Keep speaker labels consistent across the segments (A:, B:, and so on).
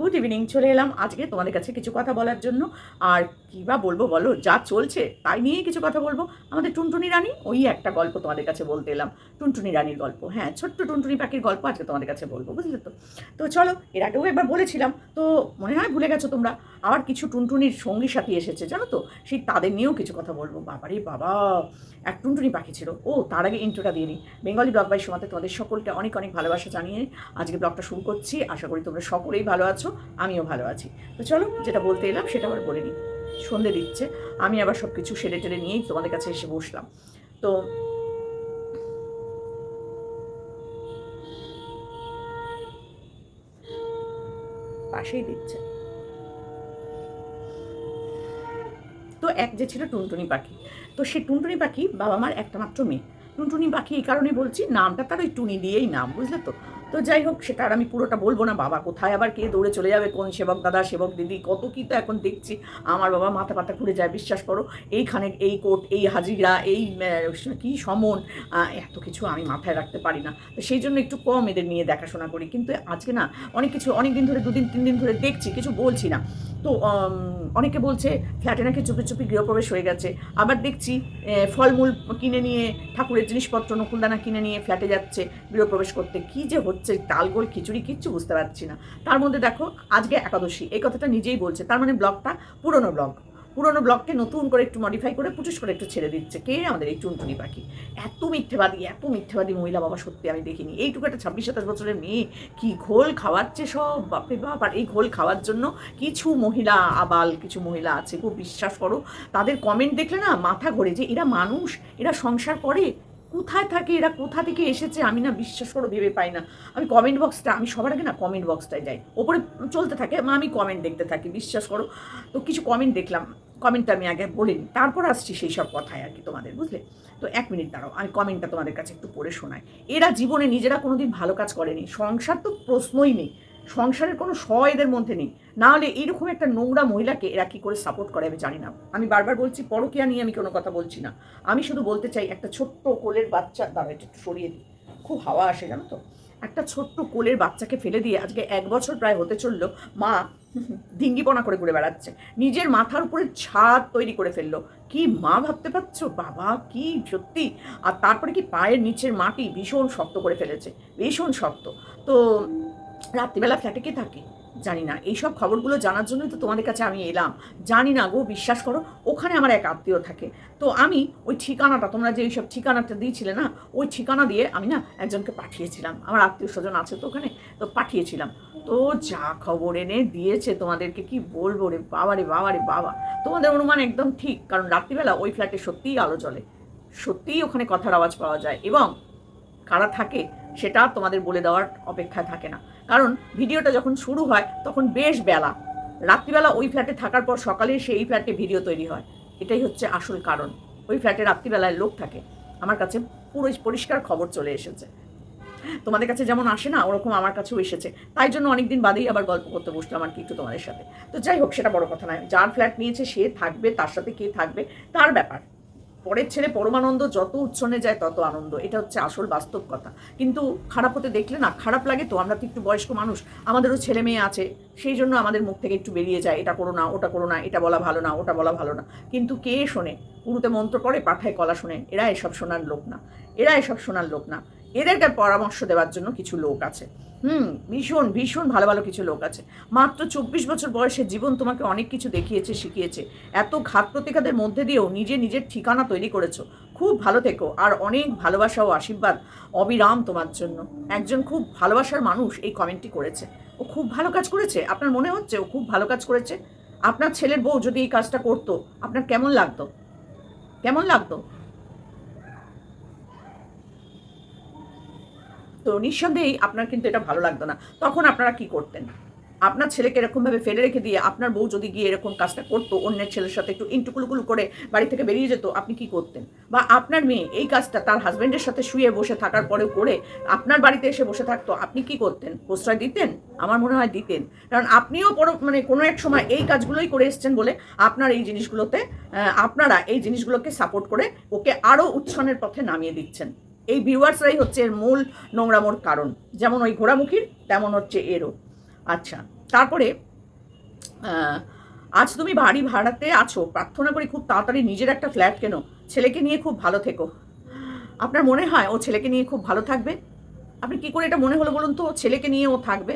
A: Good evening চলে এলাম আজকে তোমাদের কাছে কিছু কথা বলার জন্য। আর কী বা বলব বলো, যা চলছে তাই নিয়েই কিছু কথা বলব। আমাদের টুনটুনি রানী, ওই একটা গল্প তোমাদের কাছে বলতে এলাম। টুনটুনি রানীর গল্প হ্যাঁ ছোট্ট টুনটুনি পাখির গল্প আজকে তোমাদের কাছে বলব, বুঝলে তো? তো চলো, এর আগেও একবার বলেছিলাম, তো মনে হয় ভুলে গেছো তোমরা, আবার কিছু টুনটুনির সঙ্গী সাথী এসেছে, জানো তো? সেই তাদের নিয়েও কিছু কথা বলব। বাবারে বাবা, এক টুনটুনি পাখি ছিল। ও, তার আগে ইন্ট্রোটা দিয়ে নিই। বেঙ্গলি ব্লগ বাই সময়তে তোমাদের সকলকে অনেক অনেক ভালোবাসা জানিয়ে আজকে ব্লগটা শুরু করছি। আশা করি তোমরা সকলেই ভালো আছো। আমিও ভালো আছি। তো চলো, যেটা বলতে এলাম সেটা আবার বলে নিই। সন্ধে দিচ্ছে, আমি আবার সব কিছু সেরে টেরে নিয়েই তোমাদের কাছে এসে বসলাম। তো পাশেই দিচ্ছে। তো এক যে ছিল টুনটুনি পাখি। তো সে টুনটুনি পাখি বাবা মার একটা মাত্র মেয়ে। টুনটুনি পাখি এই কারণে বলছি, নামটা তার ওই টুনি দিয়েই নাম, বুঝলে তো? তো যাই হোক, সেটা আর আমি পুরোটা বলব না, বাবা কোথায় আবার কে দৌড়ে চলে যাবে, কোন সেবক দাদা, সেবক দিদি, কত কি তো এখন দেখছি। আমার বাবা মাথা পাতা ঘুরে যায়, বিশ্বাস করো, এইখানে এই কোর্ট, এই হাজিরা, এই কি সমন এত কিছু আমি মাথায় রাখতে পারি না। তো সেই জন্য একটু কম এদের নিয়ে দেখাশোনা করি। কিন্তু আজকে না, অনেক কিছু, অনেক দিন ধরে, দুদিন, তিন দিন ধরে দেখছি, কিছু বলছি না। তো অনেকে বলছে, ফ্ল্যাটে নাকি চুপি চুপি গৃহপ্রবেশ হয়ে গেছে। আবার দেখছি ফলমূল কিনে নিয়ে, ঠাকুরের জিনিসপত্র নকুলদানা কিনে নিয়ে ফ্ল্যাটে যাচ্ছে গৃহপ্রবেশ করতে। কি যে হচ্ছে? তালগোল খিচুড়ি, কিচ্ছু বুঝতে পারছি না। তার মধ্যে দেখো, আজকে একাদশী, এই কথাটা নিজেই বলছে। তার মানে ব্লগটা পুরনো ব্লগ। পুরনো ব্লগকে নতুন করে একটু মডিফাই করে পুটুস করে একটু ছেড়ে দিচ্ছে। কে আমাদের এই টুনটুনি পাখি? এত মিথ্যেবাদী এত মিথ্যেবাদী মহিলা বাবা সত্যি আমি দেখিনি। এইটুকু একটা ছাব্বিশ, সাতাশ বছরের মেয়ে, কি ঘোল খাওয়াচ্ছে সব, বাপরে বাপ। আর এই ঘোল খাওয়ার জন্য কিছু মহিলা আবাল, কিছু মহিলা আছে, খুব বিশ্বাস করো। তাদের কমেন্ট দেখলে না মাথা ঘোরে যে এরা মানুষ, এরা সংসার করে কোথায় থাকে, এরা কোথা থেকে এসেছে আমি না বিশ্বাস করো ভেবে পাই না। আমি কমেন্ট বক্সটা আমি সবার আগে না কমেন্ট বক্সটায় যাই। ওপরে চলতে থাকে আমি কমেন্ট দেখতে থাকি, বিশ্বাস করো। তো কিছু কমেন্ট দেখলাম কমেন্টটা আমি আগে বলিনি। তারপর আসছি সেই সব কথায় আর কি তোমাদের, বুঝলে? তো এক মিনিট দাঁড়াও, আমি কমেন্টটা তোমাদের কাছে একটু পড়ে শোনাই। এরা জীবনে নিজেরা কোনোদিন ভালো কাজ করেনি, সংসার তো প্রশ্নই নেই। সংসারের কোনো স এদের মধ্যে নেই। না হলে এইরকম একটা নোংরা মহিলাকে এরা কী করে সাপোর্ট করে আমি জানি না। আমি বারবার বলছি, পরকিয়া নিয়ে আমি কোনো কথা বলছি না। আমি শুধু বলতে চাই, একটা ছোট্ট কোলের বাচ্চা দাঁড়া একটু সরিয়ে দিই। খুব হাওয়া আসে, জানো তো? একটা ছোট্ট কোলের বাচ্চাকে ফেলে দিয়ে আজকে এক বছর প্রায় হতে চলল, মা ডিঙ্গিপনা করে ঘুরে বেড়াচ্ছে। নিজের মাথার উপরে ছাদ তৈরি করে ফেলল। কি মা ভাবতে পারছ? বাবা, কি সত্যি? আর তারপরে কি পায়ের নিচের মাটি ভীষণ শক্ত করে ফেলেছে। ভীষণ শক্ত। তো রাত্রিবেলা ফ্ল্যাটে কে থাকে? জানি না। এইসব খবরগুলো জানার জন্যই তো তোমাদের কাছে আমি এলাম। জানি না গো, বিশ্বাস করো, ওখানে আমার এক আত্মীয় থাকে। তো আমি ওই ঠিকানাটা, তোমরা যে এইসব ঠিকানাটা দিয়েছিলে না, ওই ঠিকানা দিয়ে আমি না একজনকে পাঠিয়েছিলাম। আমার আত্মীয় স্বজন আছে তো ওখানে, তো পাঠিয়েছিলাম। তো যা খবর এনে দিয়েছে তোমাদেরকে, কি বলব রে বাবা রে বাবা রে, বাবা। তোমাদের অনুমান একদম ঠিক, কারণ রাত্রিবেলা ওই ফ্ল্যাটে সত্যিই আলো জ্বলে। সত্যিই ওখানে কথার আওয়াজ পাওয়া যায় এবং কারা থাকে সেটা তোমাদের বলে দেওয়ার অপেক্ষায় থাকে না। কারণ ভিডিওটা যখন শুরু হয়, তখন বেশ বেলা। রাত্রিবেলা ওই ফ্ল্যাটে থাকার পর সকালে সেই ফ্ল্যাটে ভিডিও তৈরি হয়। এটাই হচ্ছে আসল কারণ। ওই ফ্ল্যাটে রাত্রিবেলায় লোক থাকে। আমার কাছে পুরো পরিষ্কার খবর চলে এসেছে। তোমাদের কাছে যেমন আসে না, ওরকম আমার কাছেও এসেছে। তাই জন্য অনেকদিন বাদেই আবার গল্প করতে বসলাম আর কি একটু তোমাদের সাথে। তো যাই হোক, সেটা বড় কথা নয়। যার ফ্ল্যাট নিয়েছে, সে থাকবে, তার সাথে কে থাকবে, তার ব্যাপার। পরের ছেলে পরমানন্দ যত উচ্ছনে যায় তত আনন্দ। এটা হচ্ছে আসল বাস্তব কথা। কিন্তু খারাপ হতে দেখলে না খারাপ লাগে তো, আমরা তো একটু বয়স্ক মানুষ, আমাদেরও ছেলে মেয়ে আছে, সেই জন্য আমাদের মুখ থেকে একটু বেরিয়ে যায়, এটা করো না, ওটা করো না, এটা বলা ভালো না, ওটা বলা ভালো না। কিন্তু কে শোনে? পুরুতে মন্ত্র পড়ে, পাঠায়, কলা শোনে, এরা এসব শোনার লোক না। এরা এসব শোনার লোক না। এদেরকে পরামর্শ দেওয়ার জন্য কিছু লোক আছে। হুম, ভীষণ ভীষণ ভালো ভালো কিছু লোক আছে। মাত্র চব্বিশ বছর বয়সে জীবন তোমাকে অনেক কিছু দেখিয়েছে, শিখিয়েছে। এত ঘাত প্রতিঘাতের মধ্যে দিয়েও নিজে নিজের ঠিকানা তৈরি করেছ। খুব ভালো থেকো, আর অনেক ভালোবাসা ও আশীর্বাদ অবিরাম তোমার জন্য। একজন খুব ভালোবাসার মানুষ এই কমেন্টটি করেছে। ও খুব ভালো কাজ করেছে, আপনার মনে হচ্ছে ও খুব ভালো কাজ করেছে? আপনার ছেলের বউ যদি এই কাজটা করতো, আপনার কেমন লাগতো? কেমন লাগতো? তো নিঃসন্দেহেই আপনার কিন্তু এটা ভালো লাগতো না। তখন আপনারা কি করতেন? আপনার ছেলেকে এরকমভাবে ফেলে রেখে দিয়ে আপনার বউ যদি গিয়ে এরকম কাজটা করতো, অন্যের ছেলের সাথে একটু ইন্টুকুলুকুলু করে বাড়ি থেকে বেরিয়ে যেত, আপনি কি করতেন? বা আপনার মেয়ে এই কাজটা তার হাজব্যান্ডের সাথে শুয়ে বসে থাকার পরেও করে আপনার বাড়িতে এসে বসে থাকতো, আপনি কি করতেন? প্রশ্রয় দিতেন? আমার মনে হয় দিতেন। কারণ আপনিও পর মানে কোনো এক সময় এই কাজগুলোই করে এসছেন বলে আপনার এই জিনিসগুলোতে আপনারা এই জিনিসগুলোকে সাপোর্ট করে ওকে আরও উচ্ছনের পথে নামিয়ে দিচ্ছেন। এই ভিউয়ার্সরাই হচ্ছে এর মূল নোংরামোর কারণ। যেমন ওই ঘোড়ামুখীর, তেমন হচ্ছে এরও। আচ্ছা তারপরে আজ তুমি বাড়ি ভাড়াতে আছো। প্রার্থনা করি খুব তাড়াতাড়ি নিজের একটা ফ্ল্যাট কেনো। ছেলেকে নিয়ে খুব ভালো থেকো। আপনার মনে হয় ও ছেলেকে নিয়ে খুব ভালো থাকবে? আপনি কি করে এটা মনে হলো বলুন তো? ও ছেলেকে নিয়ে ও থাকবে?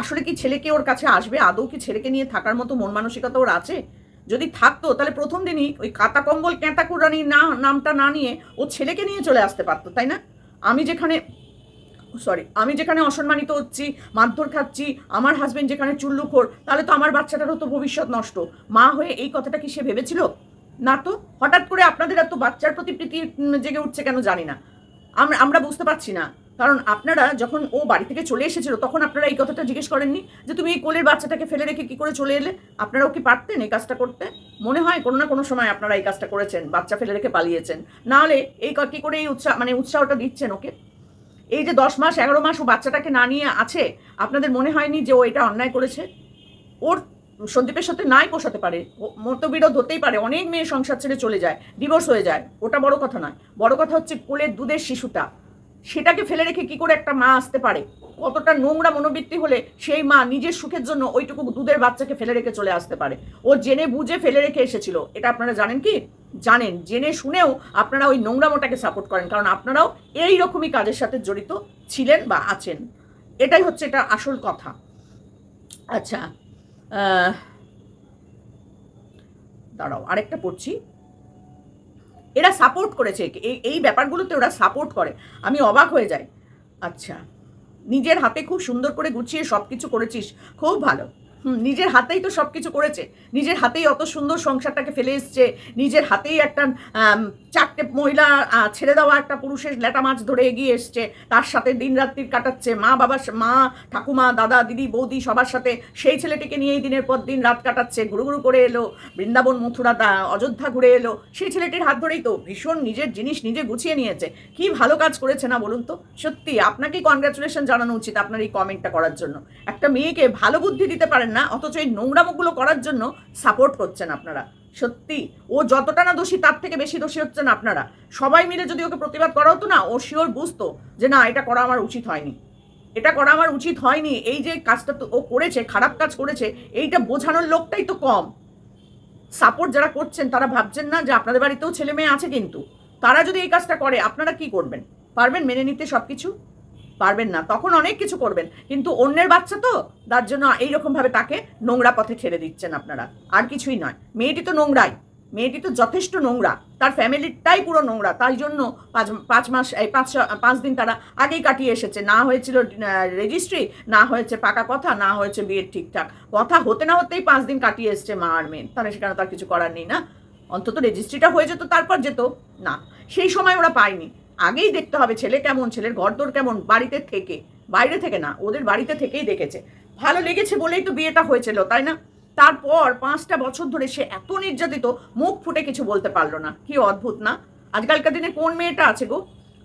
A: আসলে কি ছেলেকে ওর কাছে আসবে? আদৌ কি ছেলেকে নিয়ে থাকার মতো মন মানসিকতা ওর আছে? যদি থাকতো, তাহলে প্রথম দিনই ওই কাতা কম্বল ক্যাঁতা কুরানি না, নামটা না নিয়ে ও ছেলেকে নিয়ে চলে আসতে পারতো, তাই না? আমি যেখানে সরি, আমি যেখানে অসম্মানিত হচ্ছি, মারধর খাচ্ছি, আমার হাজব্যান্ড যেখানে চুল্লুখোর, তাহলে তো আমার বাচ্চাটারও তো ভবিষ্যৎ নষ্ট। মা হয়ে এই কথাটা কি সে ভেবেছিল? না তো, হঠাৎ করে আপনাদের এত বাচ্চার প্রতি প্রীতি জেগে উঠছে কেন জানি না। আমরা বুঝতে পারছি না। কারণ আপনারা যখন ও বাড়ি থেকে চলে এসেছিল, তখন আপনারা এই কথাটা জিজ্ঞেস করেননি যে তুমি এই কোলের বাচ্চাটাকে ফেলে রেখে কি করে চলে এলে? আপনারাও কি পারতেন এই কাজটা করতে? মনে হয় কোনো না কোনো সময় আপনারা এই কাজটা করেছেন, বাচ্চা ফেলে রেখে পালিয়েছেন। নাহলে এই ক- করে এই উৎসাহ মানে উৎসাহটা দিচ্ছেন ওকে? এই যে দশ মাস, এগারো মাস ও বাচ্চাটাকে না নিয়ে আছে, আপনাদের মনে হয়নি যে ও এটা অন্যায় করেছে? ওর সন্দীপের সাথে নাই পোষাতে পারে মতবিরোধ হতেই পারে, অনেক মেয়ে সংসার ছেড়ে চলে যায়, ডিভোর্স হয়ে যায়, ওটা বড় কথা নয়। বড় কথা হচ্ছে কোলের দুধের শিশুটা। সেটাকে ফেলে রেখে কি করে একটা মা আসতে পারে? কতটা নোংরা মনোবৃত্তি হলে সেই মা নিজের সুখের জন্য ওইটুকু দুধের বাচ্চাকে ফেলে রেখে চলে আসতে পারে? ও জেনে বুঝে ফেলে রেখে এসেছিল। এটা আপনারা জানেন কি? জানেন। জেনে শুনেও আপনারা ওই নোংরামোটাকে সাপোর্ট করেন। কারণ আপনারাও এই রকমই কাজের সাথে জড়িত ছিলেন বা আছেন। এটাই হচ্ছে এটা আসল কথা। আচ্ছা দাঁড়াও, আরেকটা পড়ছি। এরা সাপোর্ট করেছে। এই এই ব্যাপারগুলোতে ওরা সাপোর্ট করে। আমি অবাক হয়ে যাই। আচ্ছা নিজের হাতে খুব সুন্দর করে গুছিয়ে সব কিছু করেছিস। খুব ভালো। নিজের হাতেই তো সব কিছু করেছে। নিজের হাতেই অত সুন্দর সংসারটাকে ফেলে এসছে। নিজের হাতেই একটা চারটে মহিলা ছেড়ে দেওয়া একটা পুরুষের ল্যাটা মাছ ধরে এগিয়ে এসছে। তার সাথে দিন রাত্রির কাটাচ্ছে। মা, বাবার মা, ঠাকুমা, দাদা, দিদি, বৌদি সবার সাথে সেই ছেলেটিকে নিয়েই দিনের পর দিন রাত কাটাচ্ছে। ঘুরু ঘুরু করে এলো। বৃন্দাবন মথুরা অযোধ্যা ঘুরে এলো। সেই ছেলেটির হাত ধরেই তো ভীষণ নিজের জিনিস নিজে গুছিয়ে নিয়েছে। কি ভালো কাজ করেছে না বলুন তো? সত্যি, আপনাকেই কনগ্রাচুলেশন জানানো উচিত আপনার এই কমেন্টটা করার জন্য। একটা মেয়েকে ভালো বুদ্ধি দিতে পারেন না, অথচ এই নোংরামোগুলো করার জন্য সাপোর্ট করছেন আপনারা। সত্যি, ও যতটা না দোষী, তার থেকে বেশি দোষী হচ্ছেন আপনারা। সবাই মিলে যদি ওকে প্রতিবাদ করা হতো না, ও শিওর বুঝতো যে না, এটা করা আমার উচিত হয়নি। এটা করা আমার উচিত হয়নি, এই যে কাজটা তো ও করেছে, খারাপ কাজ করেছে, এইটা বোঝানোর লোকটাই তো কম। সাপোর্ট যারা করছেন, তারা ভাবছেন না যে আপনাদের বাড়িতেও ছেলে মেয়ে আছে কিন্তু। তারা যদি এই কাজটা করে, আপনারা কি করবেন? পারবেন মেনে নিতে সব কিছু পারবেন না, তখন অনেক কিছু করবেন। কিন্তু অন্যের বাচ্চা তো, তার জন্য এইরকমভাবে তাকে নোংরা পথে ঠেলে দিচ্ছেন আপনারা। আর কিছুই নয়। মেয়েটি তো নোংরাই। মেয়েটি তো যথেষ্ট নোংরা। তার ফ্যামিলিটাই পুরো নোংরা। তাই জন্য পাঁচ পাঁচ মাস, এই পাঁচ পাঁচ দিন তারা আগেই কাটিয়ে এসেছে। না হয়েছিল রেজিস্ট্রি না হয়েছে পাকা কথা, না হয়েছে বিয়ের ঠিকঠাক। কথা হতে না হতেই পাঁচ দিন কাটিয়ে এসছে মা আর মেয়ে। তাহলে সেখানে তার কিছু করার নেই না? অন্তত রেজিস্ট্রিটা হয়ে যেত, তারপর যেত। না, সেই সময় ওরা পায়নি। আগেই দেখতে হবে ছেলে কেমন, ছেলের ঘরদোর কেমন, বাড়িতে থেকে, বাইরে থেকে না, ওদের বাড়িতে থেকেই দেখেছে। ভালো লেগেছে বলেই তো বিয়েটা হয়েছিল, তাই না? তারপর পাঁচটা বছর ধরে সে এত নির্যাতিত, মুখ ফুটে কিছু বলতে পারল না। কি অদ্ভুত, না? আজকালকার দিনে কোন মেয়েটা আছে গো?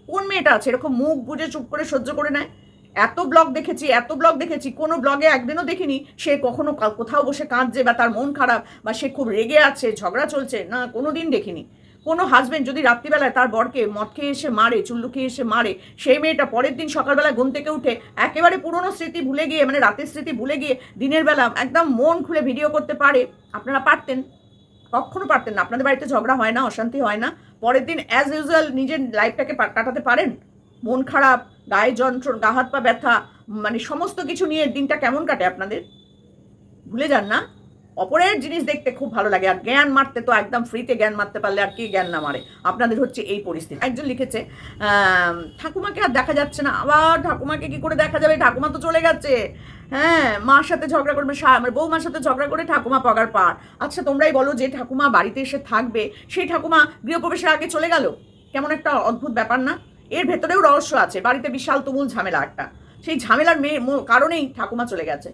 A: কোন মেয়েটা আছে? এরকম মুখ বুঝে চুপ করে সহ্য করে নেয়? এত ব্লগ দেখেছি, এত ব্লগ দেখেছি, কোনো ব্লগে একদিনও দেখিনি সে কখনো কোথাও বসে কাঁদছে বা তার মন খারাপ বা সে খুব রেগে আছে, ঝগড়া চলছে, না কোনো দিন দেখিনি। কোনো হাজবেন্ড যদি রাত্রিবেলায় তার বরকে মদ খেয়ে এসে মারে, চুল্লু খেয়ে এসে মারে, সেই মেয়েটা পরের দিন সকালবেলা ঘুম থেকে উঠে একেবারে পুরনো স্মৃতি ভুলে গিয়ে মানে রাতের স্মৃতি ভুলে গিয়ে দিনের বেলা একদম মন খুলে ভিডিও করতে পারে। আপনারা পারতেন। কখনো পারতেন না। আপনাদের বাড়িতে ঝগড়া হয় না, অশান্তি হয় না। পরের দিন অ্যাজ ইউজুয়াল নিজের লাইফটাকে কাটাতে পারেন। মন খারাপ, গায়ে যন্ত্রণ, গা হাত পা ব্যথা মানে সমস্ত কিছু নিয়ে দিনটা কেমন কাটে আপনাদের? ভুলে যান না? অপরের জিনিস দেখতে খুব ভালো লাগে, আর জ্ঞান মারতে তো একদম ফ্রিতে জ্ঞান মারতে পারলে আর কি জ্ঞান না মারে। আপনাদের হচ্ছে এই পরিস্থিতি। একজন লিখেছে ঠাকুমাকে আর দেখা যাচ্ছে না, আবার ঠাকুমাকে কি করে দেখা যাবে? ঠাকুমা তো চলে গেছে। হ্যাঁ মার সাথে ঝগড়া করবে আমার বৌমার সাথে ঝগড়া করে ঠাকুমা পগার পার। আচ্ছা তোমরাই বলো যে ঠাকুমা বাড়িতে এসে থাকবে, সেই ঠাকুমা গৃহপ্রবেশের আগে চলে গেল? কেমন একটা অদ্ভুত ব্যাপার না? এর ভেতরেও রহস্য আছে, বাড়িতে বিশাল তুমুল ঝামেলা একটা। সেই ঝামেলার মেয়ে কারণেই ঠাকুমা চলে গেছে।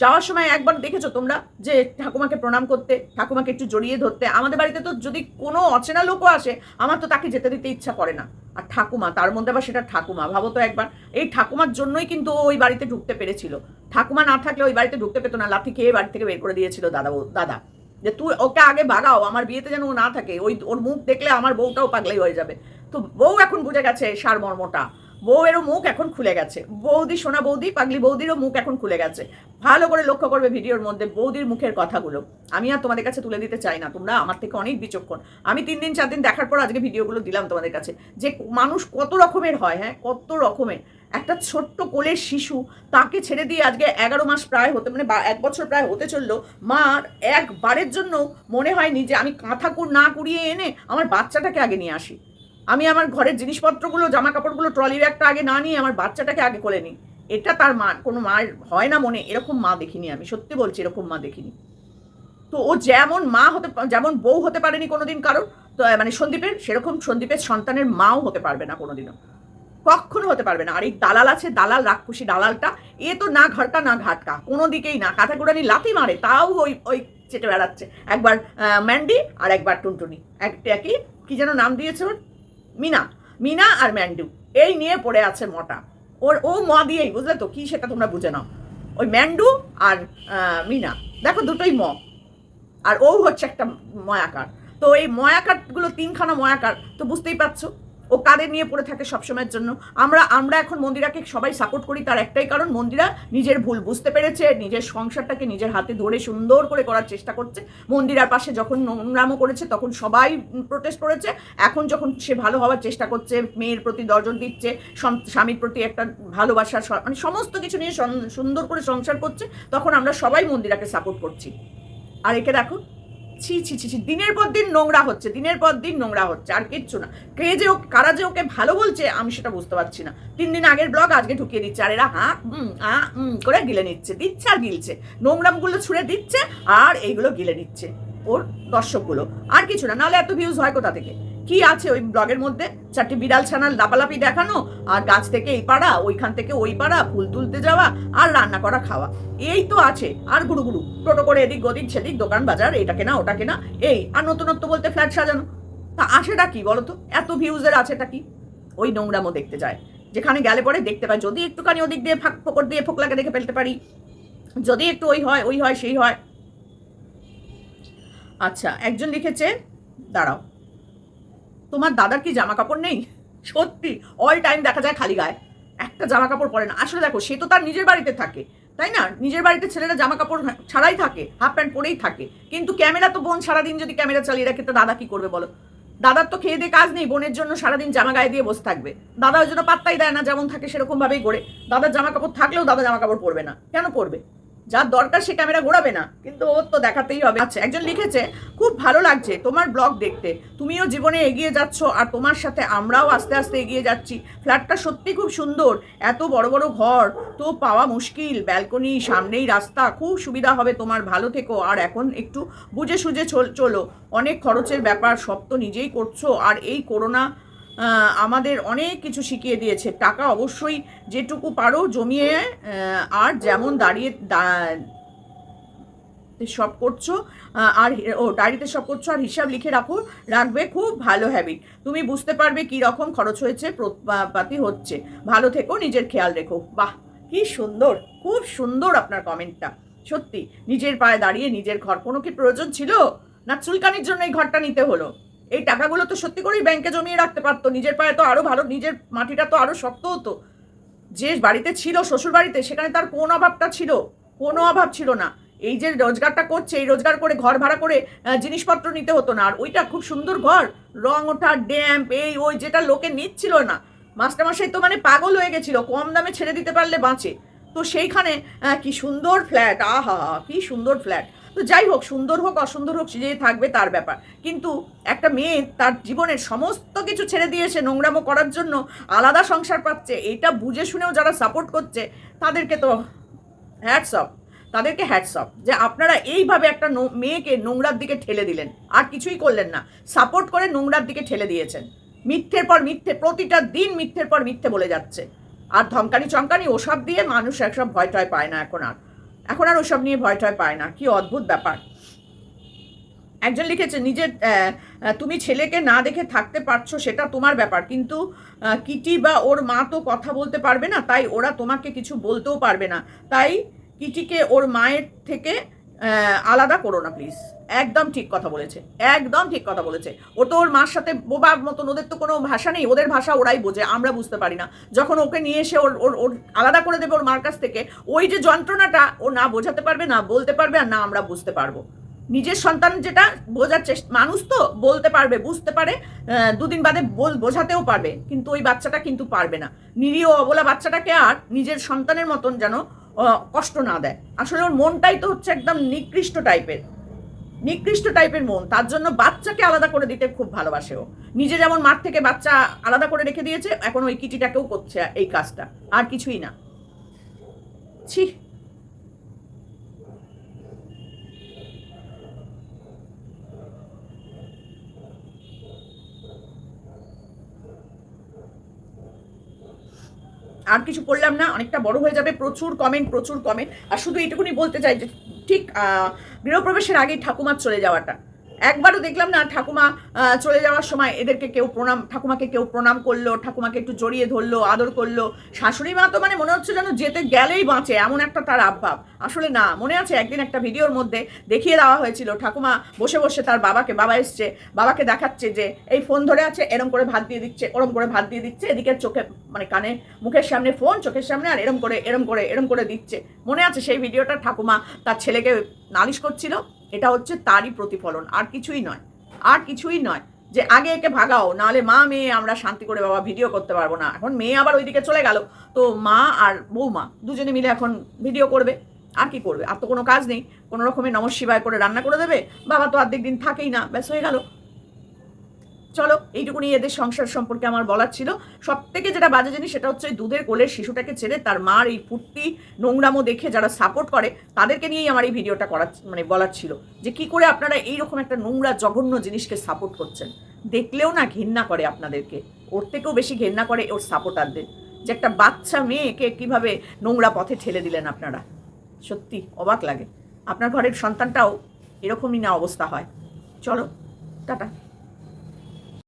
A: যাওয়ার সময় একবার দেখেছ তোমরা যে ঠাকুমাকে প্রণাম করতে, ঠাকুমাকে একটু জড়িয়ে ধরতে? আমাদের বাড়িতে তো যদি কোনো অচেনা লোকও আসে, আমার তো তাকে যেতে দিতে ইচ্ছা করে না। আর ঠাকুমা, তার মধ্যে আবার সেটা ঠাকুমা, ভাবো তো একবার। এই ঠাকুমার জন্যই কিন্তু ওই বাড়িতে ঢুকতে পেরেছিল। ঠাকুমা না থাকলে ওই বাড়িতে ঢুকতে পেতো না লাথি খেয়ে বাড়ি থেকে বের করে দিয়েছিল দাদা দাদা। যে তুই ওকে আগে বাগাও, আমার বিয়েতে যেন ও না থাকে, ওই ওর মুখ দেখলে আমার বউটাও পাগলাই হয়ে যাবে। তো বউ এখন বুঝে গেছে সারমর্মটা। বউয়েরও মুখ এখন খুলে গেছে। বৌদি, সোনা বৌদি, পাগলি বৌদিরও মুখ এখন খুলে গেছে। ভালো করে লক্ষ্য করবে ভিডিওর মধ্যে বৌদির মুখের কথাগুলো। আমি আর তোমাদের কাছে তুলে দিতে চাই না। তোমরা আমার থেকে অনেক বিচক্ষণ। আমি তিন দিন, চার দিন দেখার পর আজকে ভিডিওগুলো দিলাম তোমাদের কাছে। যে মানুষ কত রকমের হয় হ্যাঁ? কত রকমের। একটা ছোট্ট কোলের শিশু, তাকে ছেড়ে দিয়ে আজকে এগারো মাস প্রায় হতে মানে এক বছর প্রায় হতে চলল। মার একবারের জন্য মনে হয়নি যে আমি কাঁথা না কুড়িয়ে এনে আমার বাচ্চাটাকে আগে নিয়ে আসি। আমি আমার ঘরের জিনিসপত্রগুলো জামা কাপড়গুলো ট্রলি ব্যাগটা আগে না নিয়ে আমার বাচ্চাটাকে আগে কোলে নিই। এটা তার মা, কোনো মার হয় না মনে, এরকম মা দেখিনি আমি, সত্যি বলছি এরকম মা দেখিনি। তো ও যেমন মা হতে যেমন বউ হতে পারেনি কোনোদিন কারোর, তো মানে সন্দীপের, সেরকম সন্দীপের সন্তানের মাও হতে পারবে না কোনোদিনও। কখনো হতে পারবে না। আর এই দালাল আছে, দালাল রাক্ষসী দালালটা, এ তো না ঘরটা না ঘাটকা, কোনো দিকেই না। কাঁথা গোড়ানি লাথি মারে, তাও ওই ওই চেটে বেড়াচ্ছে। একবার ম্যান্ডি আর একবার টুনটুনি। একটা কি কি যেন নাম দিয়েছে ওর? মিনা মিনা আর ম্যান্ডু, এই নিয়ে পড়ে আছে মটা। ওর, ও ম দিয়েই, বুঝলে তো? কী সেটা তোমরা বুঝে নাও। ওই ম্যান্ডু আর মিনা, দেখো দুটোই ম। আর ও হচ্ছে একটা ময়াকার। তো এই ময়াকারগুলো তিনখানা ময়াকার, তো বুঝতেই পারছ? ও কাদের নিয়ে পড়ে থাকে সবসময়ের জন্য। আমরা আমরা এখন মন্দিরাকে সবাই সাপোর্ট করি তার একটাই কারণ, মন্দিরা নিজের ভুল বুঝতে পেরেছে, নিজের সংসারটাকে নিজের হাতে ধরে সুন্দর করে করার চেষ্টা করছে। মন্দিরার পাশে যখন নোংরামো করেছে, তখন সবাই প্রোটেস্ট করেছে। এখন যখন সে ভালো হওয়ার চেষ্টা করছে, মেয়ের প্রতি দর্জন দিচ্ছে স্বামীর প্রতি একটা ভালোবাসার স- মানে সমস্ত কিছু নিয়ে সুন্দর করে সংসার করছে, তখন আমরা সবাই মন্দিরাকে সাপোর্ট করছি। আর একে দেখো ছি ছি ছি ছি, দিনের পর দিন নোংরা হচ্ছে, দিনের পর দিন নোংরা হচ্ছে, আর কিচ্ছু না। কে যে ও কারা যে ওকে ভালো বলছে, আমি সেটা বুঝতে পারছি না। তিন দিন আগের ব্লগ আজকে ঢুকিয়ে দিচ্ছে, আর এরা হাঁ, হুম, আ করে গিলে নিচ্ছে, দিচ্ছে আর গিলছে। নোংরামগুলো ছুঁড়ে দিচ্ছে, আর এইগুলো গিলে নিচ্ছে, ওর দর্শকগুলো। আর কিছু না, নাহলে এত ভিউজ হয় কোথা থেকে? কি আছে ওই ব্লগের মধ্যে? চারটি বিড়াল ছানাল লাপালাপি দেখানো, আর গাছ থেকে এই পাড়া, ওইখান থেকে ওই পাড়া, ফুল তুলতে যাওয়া, আর রান্না করা খাওয়া। এই তো আছে, আর গুরু গুরু, টোটো করে এদিক ওদিক সেদিক, দোকান বাজার, এটা কেনা, ওটা কেনা, এই, আর নতুনত্ব বলতে ফ্ল্যাট সাজানো। তা আসেটা কি বলো তো এত ভিউজের আছেটা কি? ওই নোংরামো দেখতে যায়। যেখানে গেলে পরে দেখতে পায়, যদি একটুখানি ওদিক দিয়ে ফাঁক ফোকর দিয়ে ফোকলাকে দেখে ফেলতে পারি। যদি একটু ওই হয় ওই হয়, সেই হয়। আচ্ছা একজন লিখেছে, দাঁড়াও। তোমার দাদার কি জামা কাপড় নেই? সত্যি অল টাইম দেখা যায় খালি গায়ে। একটা জামা কাপড় পরে না। আসলে দেখো, সে তো তার নিজের বাড়িতে থাকে, তাই না? নিজের বাড়িতে ছেলেরা জামা কাপড় ছাড়াই থাকে হাফ প্যান্ট পরেই থাকে। কিন্তু ক্যামেরা তো বোন সারাদিন যদি ক্যামেরা চালিয়ে রাখে, তো দাদা কি করবে বলো? দাদার তো খেয়ে দিয়ে কাজ নেই, বোনের জন্য সারাদিন জামা গায়ে দিয়ে বসে থাকবে। দাদা ওই জন্য পাত্তাই দেয় না, যেমন থাকে সেরকম ভাবেই গড়ে দাদার জামা কাপড় থাকলেও দাদা জামা কাপড় পরবে না। কেন পরবে? যার দরকার সে ক্যামেরা ঘোরাবে না, কিন্তু ওর তো দেখাতেই হবে। আচ্ছা একজন লিখেছে, খুব ভালো লাগছে তোমার ব্লগ দেখতে। তুমিও জীবনে এগিয়ে যাচ্ছ আর তোমার সাথে আমরাও আস্তে আস্তে এগিয়ে যাচ্ছি। ফ্ল্যাটটা সত্যি খুব সুন্দর, এত বড় বড় ঘর, তো পাওয়া মুশকিল, ব্যালকনি, সামনেই রাস্তা, খুব সুবিধা হবে তোমার, ভালো থেকো। আর এখন একটু বুঝে সুঝে চল অনেক খরচের ব্যাপার, সব তো নিজেই করছ। আর এই করোনা আমাদের অনেক কিছু শিখিয়ে দিয়েছে। টাকা অবশ্যই যেটুকু পারো জমিয়ে আর যেমন দাঁড়িয়ে সব করছ আর ও, ডায়েরিতে সব করছ, আর হিসাব লিখে রাখো, রাখবে খুব ভালো হ্যাবিট তুমি বুঝতে পারবে কি রকম খরচ হয়েছে পাতি হচ্ছে। ভালো থেকো, নিজের খেয়াল রেখো। বাহ, কি সুন্দর, খুব সুন্দর আপনার কমেন্টটা সত্যি, নিজের পায়ে দাঁড়িয়ে নিজের ঘর, কোনো কি প্রয়োজন ছিল? না, চুলকানির জন্য এই ঘরটা নিতে হলো। এই টাকাগুলো তো সত্যি করেই ব্যাংকে জমিয়ে রাখতে পারতো। নিজের পায়ে তো আরও ভালো, নিজের মাটিটা তো আরও শক্ত হতো। যে বাড়িতে ছিল, শ্বশুর বাড়িতে, সেখানে তার কোন অভাবটা ছিল? কোনো অভাব ছিল না। এই যে রোজগারটা করছে, এই রোজগার করে ঘর ভাড়া করে জিনিসপত্র নিতে হতো না। আর ওইটা খুব সুন্দর ঘর। রং ওঠা, ড্যাম্প, এই, ওই, যেটা লোকে নিচ্ছিল না। মাস্টারমশাই তো মানে পাগল হয়ে গেছিল, কম দামে ছেড়ে দিতে পারলে বাঁচে। তো সেইখানে কি সুন্দর ফ্ল্যাট আহা, কি সুন্দর ফ্ল্যাট তো যাই হোক, সুন্দর হোক, অসুন্দর হোক, সে থাকবে তার ব্যাপার। কিন্তু একটা মেয়ে তার জীবনের সমস্ত কিছু ছেড়ে দিয়েছে নোংরামো করার জন্য আলাদা সংসার পাচ্ছে, এটা বুঝে শুনেও যারা সাপোর্ট করছে, তাদেরকে তো হ্যাটস অফ তাদেরকে হ্যাটস অফ যে আপনারা এইভাবে একটা মেয়েকে নোংরার দিকে ঠেলে দিলেন, আর কিছুই করলেন না। সাপোর্ট করে নোংরার দিকে ঠেলে দিয়েছেন। মিথ্যের পর মিথ্যে, প্রতিটা দিন মিথ্যের পর মিথ্যে বলে যাচ্ছে। আর ধমকানি চমকানি ওসব দিয়ে মানুষ একসব ভয় টয় পায় না এখন আর। এখন আর ওসব নিয়ে ভয় টয় পায় না, কি অদ্ভুত ব্যাপার। একজন লিখেছে, নিজের তুমি ছেলেকে না দেখে থাকতে পারছ সেটা তোমার ব্যাপার, কিন্তু কিটি বা ওর মা তো কথা বলতে পারবে না, তাই ওরা তোমাকে কিছু বলতেও পারবে না। তাই কিটিকে ওর মায়ের থেকে আলাদা করো না, প্লিজ। একদম ঠিক কথা বলেছে, একদম ঠিক কথা বলেছে। ও তো ওর মার সাথে বোবার মতন, ওদের তো কোনো ভাষা নেই, ওদের ভাষা ওরাই বোঝে, আমরা বুঝতে পারি না। যখন ওকে নিয়ে এসে ওর ওর ওর আলাদা করে দেবে ওর মার কাছ থেকে, ওই যে যন্ত্রণাটা ও না বোঝাতে পারবে, না বলতে পারবে, আর না আমরা বুঝতে পারব। নিজের সন্তান যেটা বোঝার চেষ্টা, মানুষ তো বলতে পারবে, বুঝতে পারে দুদিন বাদে বোঝাতেও পারবে, কিন্তু ওই বাচ্চাটা কিন্তু পারবে না। নিরীহ অবলা বাচ্চাটাকে আর নিজের সন্তানের মতন যেন কষ্ট না দেয়। আসলে ওর মনটাই তো হচ্ছে একদম নিকৃষ্ট টাইপের নিকৃষ্ট টাইপের মন, তার জন্য বাচ্চাকে আলাদা করে দিতে খুব ভালোবাসে ও নিজে যেমন মাঠ থেকে বাচ্চা আলাদা করে রেখে দিয়েছে, এখন ওই কিটিটাকেও করছে এই কাজটা, আর কিছুই না। ছি। আর কিছু করলাম না, অনেকটা বড় হয়ে যাবে, প্রচুর কমেন্ট প্রচুর কমেন্ট আর শুধু এইটুকুনি বলতে চাই যে, ঠিক গৃহপ্রবেশের আগেই ঠাকুমার চলে যাওয়াটা। একবারও দেখলাম না ঠাকুমা চলে যাওয়ার সময় এদেরকে কেউ প্রণাম, ঠাকুমাকে কেউ প্রণাম করল, ঠাকুমাকে একটু জড়িয়ে ধরলো, আদর করল। শাশুড়ি মা তো মানে মনে হচ্ছে যেন যেতে গেলেই বাঁচে, এমন একটা তার আবভাব। আসলে না, মনে আছে একদিন একটা ভিডিওর মধ্যে দেখিয়ে দেওয়া হয়েছিল, ঠাকুমা বসে বসে তার বাবাকে, বাবা এসছে, বাবাকে দেখাচ্ছে যে এই ফোন ধরে আছে, এরম করে ভাত দিয়ে দিচ্ছে, ওরম করে ভাত দিয়ে দিচ্ছে, এদিকে চোখে মানে কানে, মুখের সামনে ফোন, চোখের সামনে আর এরম করে এরম করে এরম করে দিচ্ছে। মনে আছে সেই ভিডিওটা ঠাকুমা তার ছেলেকে নালিশ করছিল? এটা হচ্ছে তারই প্রতিফলন, আর কিছুই নয়। আর কিছুই নয় যে আগে একে ভাগাও, নাহলে মা মেয়ে আমরা শান্তি করে বাবা ভিডিও করতে পারব না। এখন মেয়ে আবার ওইদিকে চলে গেল, তো মা আর বৌমা দুজনে মিলে এখন ভিডিও করবে। আর কি করবে? আর তো কোনো কাজ নেই। কোনো রকমের নমঃ করে রান্না করে দেবে। বাবা তো অর্ধেক দিন থাকেই না, ব্যাস হয়ে গেল। চলো, এইটুকুনি এদের সংসার সম্পর্কে আমার বলার ছিল। সব থেকে যেটা বাজে জিনিস, সেটা হচ্ছে দুধের কোলের শিশুটাকে ছেড়ে তার মার এই ফুর্তি নোংরামো দেখে যারা সাপোর্ট করে, তাদেরকে নিয়েই আমার এই ভিডিওটা করার মানে বলার ছিল। যে কি করে আপনারা এইরকম একটা নোংরা, জঘন্য জিনিসকে সাপোর্ট করছেন। দেখলেও না ঘেন্না করে আপনাদেরকে। ওর থেকেও বেশি ঘেন্না করে ওর সাপোর্টারদের যে একটা বাচ্চা মেয়েকে কীভাবে নোংরা পথে ঠেলে দিলেন আপনারা। সত্যি অবাক লাগে। আপনার ঘরের সন্তানটাও এরকমই না অবস্থা হয়। চলো, টাটা।